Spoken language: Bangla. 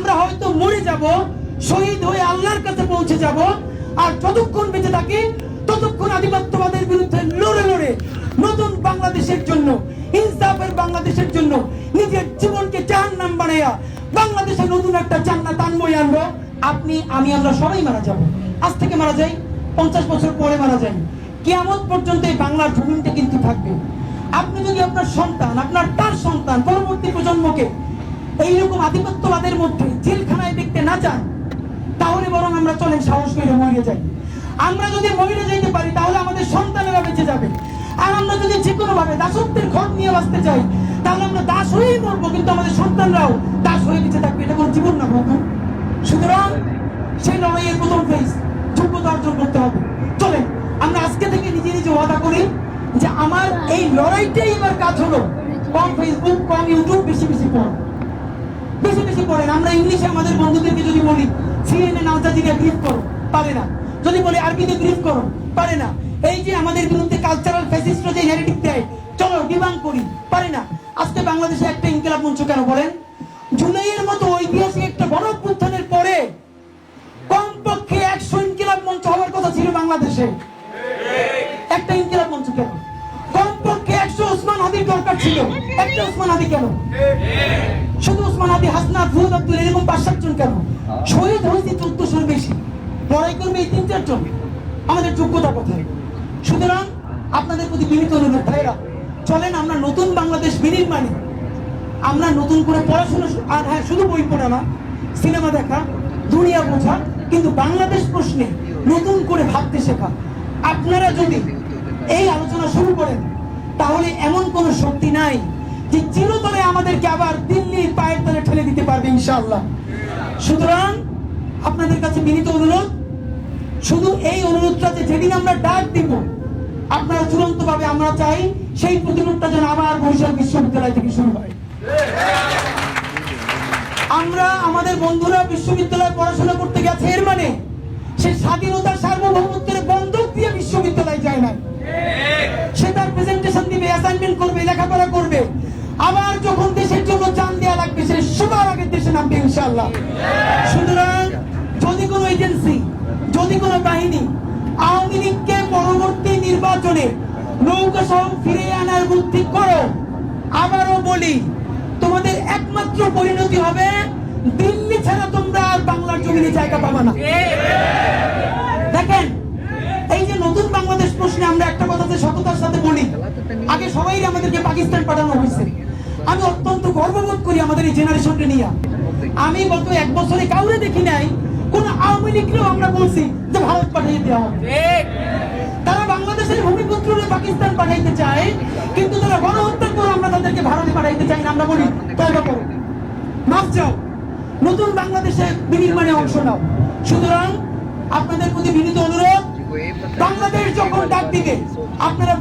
আমরা হয়তো মরে যাব, শহীদ হয়ে আল্লাহর কাছে পৌঁছে যাব, আর যতক্ষণ বেঁচে থাকি, ততক্ষণ আধিপত্যবাদের বিরুদ্ধে লড়ে লড়ে নতুন বাংলাদেশের জন্য, ইনসাফের বাংলাদেশের জন্য নিজের জীবনকে জাহান্নাম বানাইয়া বাংলাদেশে নতুন একটা জান্নাত আনবই আনব। আপনি, আমি আমরা সবাই মারা যাব। আজ থেকে মারা যাই, পঞ্চাশ বছর পরে মারা যাই। কিয়ামত পর্যন্ত এই বাংলার জমিনটা কিন্তু থাকবে। আপনি যদি আপনার সন্তান, আপনার তার সন্তান, পরবর্তী প্রজন্মকে এইরকম আধিপত্যবাদের মধ্যে জেলখানায় দেখতে না চান তাহলে বরং আমরা চলেন সাহস করে মরে যাই। আমরা যদি মরে যাইতে পারি, তাহলে আমাদের সন্তানেরা বেঁচে যাবে। আর আমরা যদি যে কোনো ভাবে দাসত্বের ঘর নিয়ে বাঁচতে চাই, তাহলে আমরা দাস হয়েই মরবো, কিন্তু আমাদের সন্তানরাও দাস হয়ে বেঁচে থাকবে। এটা কোনো জীবন না, বন্ধু। সুতরাং সেই লড়াইয়ের প্রথম ফেজ যোগ্যতা অর্জন করতে হবে। চলেন, আমরা আজকে থেকে নিজে নিজে ওয়াদা করি যে আমার এই লড়াইটাই এবার কাজ হলো। কম ফেসবুক কম ইউটিউব বেশি বেশি পড় বেশি বেশি পড়েন আমরা ইংলিশে আমাদের বন্ধুদেরকে যদি বলি সিএনএন আল জাজিরা ব্রিফ করো, পারে না। যদি বলি আরবিতে ব্রিফ করো, পারে না। এই যে আমাদের বিরুদ্ধে কালচারাল ফ্যাসিস্টরা যে ন্যারেটিভ দেয়, চলো ডিবাং করি, পারে না। আজকে বাংলাদেশে একটা ইনকিলাব মঞ্চ কেন বলেন? জুলাইয়ের মতো ঐতিহাসিক একটা বড় অভ্যুত্থানের পরে কমপক্ষে একশো ইনকিলাব মঞ্চ হওয়ার কথা ছিল বাংলাদেশে। একটা ইনকিলাব মঞ্চ কেন? কমপক্ষে একশো ওসমান হাদির দরকার ছিল। একটা ওসমান হাদি কেন? শুধু ওসমান আদি হাসনাত ফুদ আব্দুল এরকম পাঁচ সাতজন কেন? শহীদ হয়েছে চোদ্দশোর বেশি। লড়াই করবে এই তিন চারজন আমাদের যোগ্যতা কোথায়? সুতরাং আপনাদের প্রতি বিনীত অনুরোধ ভাইরা চলেন আমরা নতুন বাংলাদেশ বিনির্মাণে আমরা নতুন করে পড়াশোনা আর হ্যাঁ শুধু বই পড়া না সিনেমা দেখা দুনিয়া বোঝা কিন্তু বাংলাদেশ প্রশ্নে নতুন করে ভাবতে শেখা। আপনারা যদি এই আলোচনা শুরু করেন তাহলে এমন কোন শক্তি নাই যে চিরতরে আমাদেরকে আবার দিল্লির পায়ের তলে ঠেলে দিতে পারবে ইনশাআল্লাহ। সুতরাং আপনাদের কাছে বিনীত অনুরোধ, শুধু এই অনুরোধটা যে যেদিন আমরা ডাক দিব, আপনারা চূড়ান্ত ভাবে আমরা চাই সেই প্রতিরোধটা যেন আবার বরিশাল বিশ্ববিদ্যালয় থেকে শুরু হয়। আমরা আমাদের বন্ধুরা বিশ্ববিদ্যালয়ে পড়াশোনা করতে গেছে, এর মানে সে স্বাধীনতার সার্বভৌমত্বের বন্ধক দিয়ে বিশ্ববিদ্যালয়ে যায় না দেশে নামবে ইনশাআল্লাহ। সুতরাং যদি কোনো এজেন্সি, যদি কোনো বাহিনী আওয়ামী লীগকে পরবর্তী নির্বাচনে নৌকা সহ ফিরে আনার বুদ্ধি করো, আবারও বলি, তোমাদের একমাত্র পরিণতি হবে দিল্লি ছাড়া তোমরা আর বাংলার জমিনে জায়গা পাবে না। দেখেন, এই যে নতুন বাংলাদেশ প্রশ্নে আমরা একটা কথা যে সততার সাথে বলি, আগে সবাই আমাদেরকে পাকিস্তান পাঠানো হয়েছে। আমি অত্যন্ত গর্ববোধ করি আমাদের এই জেনারেশনকে নিয়ে। আমি গত এক বছরে কাউরে দেখি নাই কোন আওয়ামী লীগকেও আমরা বলছি যে ভারত পাঠিয়ে দেওয়া হবে। তারা বাংলাদেশের ভূমিপুত্ররে পাকিস্তান পাঠাইতে চায় কিন্তু তারা গণহত্যার পর আমরা তাদেরকে ভারতে পাঠাইতে চাই না আমরা বলি তয়বা করো মাফ চাও। নতুন বাংলাদেশে বিনির্মাণে অংশ নাও। সুতরাং আপনাদের প্রতি বিনীত অনুরোধ বাংলাদেশ যখন ডাক দিবে আপনারা